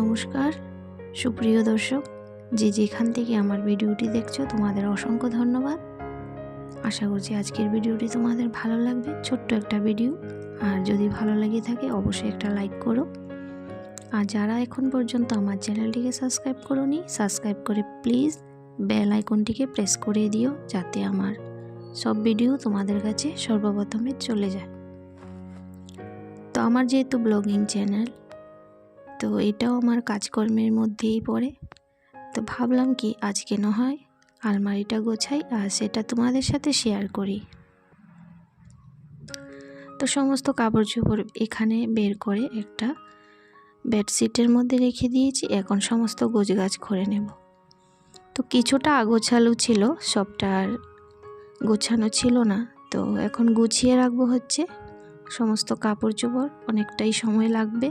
নমস্কার। সুপ্রিয় দর্শক, যে যেখান থেকে আমার ভিডিওটি দেখছ, তোমাদের অসংখ্য ধন্যবাদ। আশা করছি আজকের ভিডিওটি তোমাদের ভালো লাগবে, ছোট্ট একটা ভিডিও। আর যদি ভালো লেগে থাকে, অবশ্যই একটা লাইক করো। আর যারা এখন পর্যন্ত আমার চ্যানেলটিকে সাবস্ক্রাইব করোনি, সাবস্ক্রাইব করে প্লিজ বেল আইকনটিকে প্রেস করে দিও, যাতে আমার সব ভিডিও তোমাদের কাছে সর্বপ্রথমে চলে যায়। তো আমার যেহেতু ব্লগিং চ্যানেল তো এটাও আমার কাজকর্মের মধ্যেই পড়ে। তো ভাবলাম কি, আজকে না হয় আলমারিটা গোছাই আর সেটা তোমাদের সাথে শেয়ার করি। তো সমস্ত কাপড় চোপড় এখানে বের করে একটা বেডশিটের মধ্যে রেখে দিয়েছি, এখন সমস্ত গোছগাছ করে নেব। তো কিছুটা আগোছালো ছিল, সবটা আর গোছানো ছিল না। তো এখন গুছিয়ে রাখব হচ্ছে, সমস্ত কাপড় চোপড় অনেকটাই সময় লাগবে।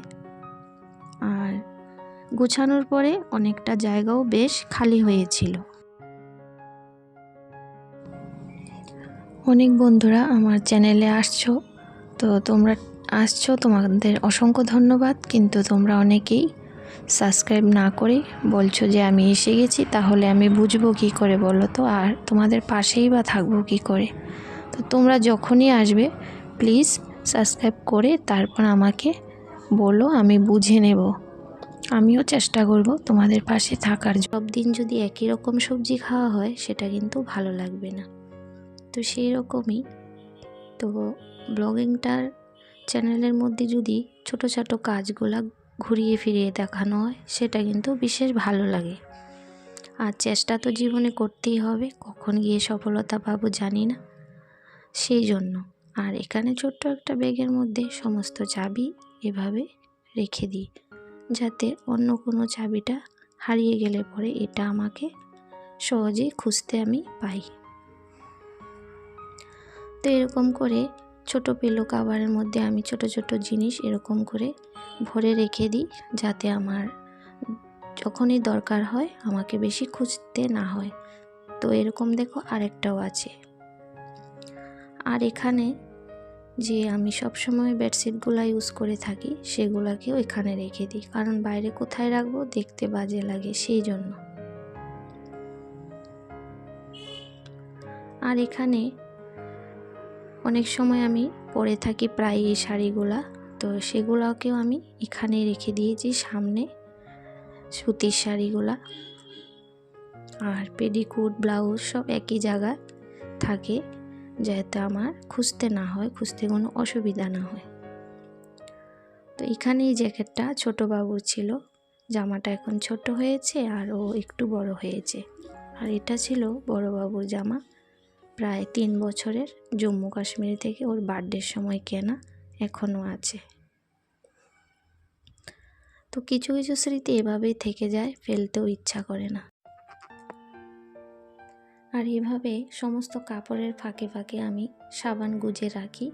আর গুছানোর পরে অনেকটা জায়গাও বেশ খালি হয়েছিল। অনেক বন্ধুরা আমার চ্যানেলে আসছো, তো তোমরা আসছো, তোমাদের অসংখ্য ধন্যবাদ, কিন্তু তোমরা অনেকেই সাবস্ক্রাইব না করে বলছো যে আমি এসে গেছি, তাহলে আমি বুঝব কী করে বলো তো? আর তোমাদের পাশেই বা থাকব কী করে? তো তোমরা যখনই আসবে প্লিজ সাবস্ক্রাইব করে তারপর আমাকে বলো আমি বুঝে নেব। আমিও চেষ্টা করব তোমাদের পাশে থাকার সব দিন যদি একই রকম সবজি খাওয়া হয়, সেটা কিন্তু ভালো লাগবে না। তো সেই রকমই। তো ব্লগিংটার চ্যানেলের মধ্যে যদি ছোট ছোট কাজগুলা ঘুরিয়ে ফিরিয়ে দেখানো হয়, সেটা কিন্তু বিশেষ ভালো লাগে। আর চেষ্টা তো জীবনে করতেই হবে, কখন গিয়ে সফলতা পাবো জানি না। সেই জন্য। আর এখানে ছোট্ট একটা ব্যাগের মধ্যে সমস্ত চাবি এভাবে রেখে দিই, যাতে অন্য কোনো চাবিটা হারিয়ে গেলে পরে এটা আমাকে সহজে খুঁজতে আমি পাই। তো এরকম করে ছোট পেল কাবারের মধ্যে আমি ছোট ছোট জিনিস এরকম করে ভরে রেখে দিই, যাতে আমার যখনই দরকার হয় আমাকে বেশি খুঁজতে না হয়। তো এরকম দেখো আরেকটাও আছে। আর এখানে যে আমি সবসময় বেডশিটগুলো ইউজ করে থাকি সেগুলাকেও এখানে রেখে দিই। কারণ বাইরে কোথায় রাখব দেখতে বাজে লাগে সেই জন্য আর এখানে অনেক সময় আমি পরে থাকি প্রায় এই শাড়িগুলা, তো সেগুলোকেও আমি এখানে রেখে দিয়েছি সামনে সুতির শাড়িগুলা। আর পেডিকুট, ব্লাউজ সব একই জায়গায় থাকে। যাতে আমার খুঁজতে না হয়, খুঁজতে কোনো অসুবিধা না হয়। তো এখানে এই জ্যাকেটটা ছোটো বাবুর ছিল। জামাটা এখন ছোট হয়েছে আর ও একটু বড় হয়েছে। আর এটা ছিল বড় বাবুর জামা, প্রায় তিন বছরের। জম্মু কাশ্মীর থেকে ওর বার্থডের সময় কেনা এখনও আছে। তো কিছু কিছু স্মৃতি এভাবেই থেকে যায়, ফেলতেও ইচ্ছা করে না। আর এভাবে সমস্ত কাপড়ের ফাঁকে ফাঁকে আমি সাবান গুজে রাখি।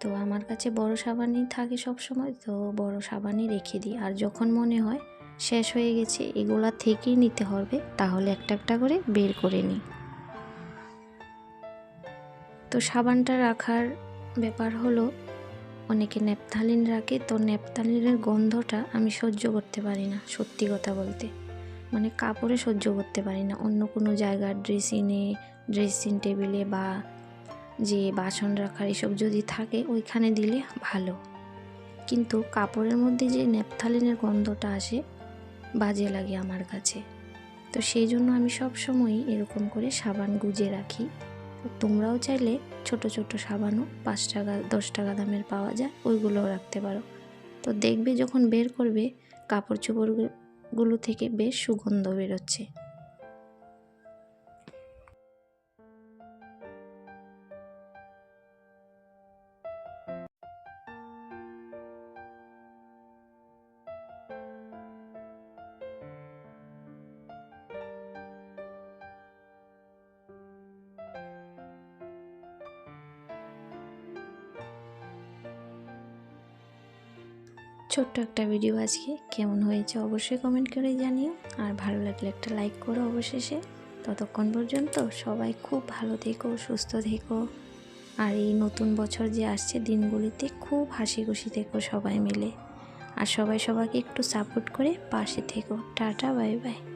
তো আমার কাছে বড় সাবানই থাকে সব সময় তো বড় সাবানই রেখে দিই। আর যখন মনে হয় শেষ হয়ে গেছে, এগুলা থেকেই নিতে হবে, তাহলে একটা একটা করে বের করে নিই। তো সাবানটা রাখার ব্যাপার হলো, অনেকে ন্যাপথালিন রাখে, তো ন্যাপথালিনের গন্ধটা আমি সহ্য করতে পারি না, সত্যি কথা বলতে। মানে কাপড়ে সহ্য করতে পারি না। অন্য কোনো জায়গার ড্রেসিংয়ে ড্রেসিং টেবিলে বা যে বাসন রাখার এসব যদি থাকে, ওইখানে দিলে ভালো। কিন্তু কাপড়ের মধ্যে যে ন্যাপথালিনের গন্ধটা আসে, বাজে লাগে আমার কাছে। তো সেই জন্য আমি সব সময়ই এরকম করে সাবান গুজে রাখি। তোমরাও চাইলে ছোট ছোট সাবানও পাঁচ টাকা, দশ টাকা দামের পাওয়া যায়, ওইগুলোও রাখতে পারো। তো দেখবে যখন বের করবে কাপড় চোপড়গুলো থেকে বেশ সুগন্ধ বেরোচ্ছে। ছোট্ট একটা ভিডিও আজকে। কেমন হয়েছে অবশ্যই কমেন্ট করে জানিও। আর ভালো লাগলে একটা লাইক করো অবশেষে। ততক্ষণ পর্যন্ত সবাই খুব ভালো থেকো, সুস্থ থেকো। আর এই নতুন বছর যে আসছে দিনগুলিতে খুব হাসি খুশি থেকো সবাই মিলে। আর সবাই সবাইকে একটু সাপোর্ট করে পাশে থেকো। Tata bye bye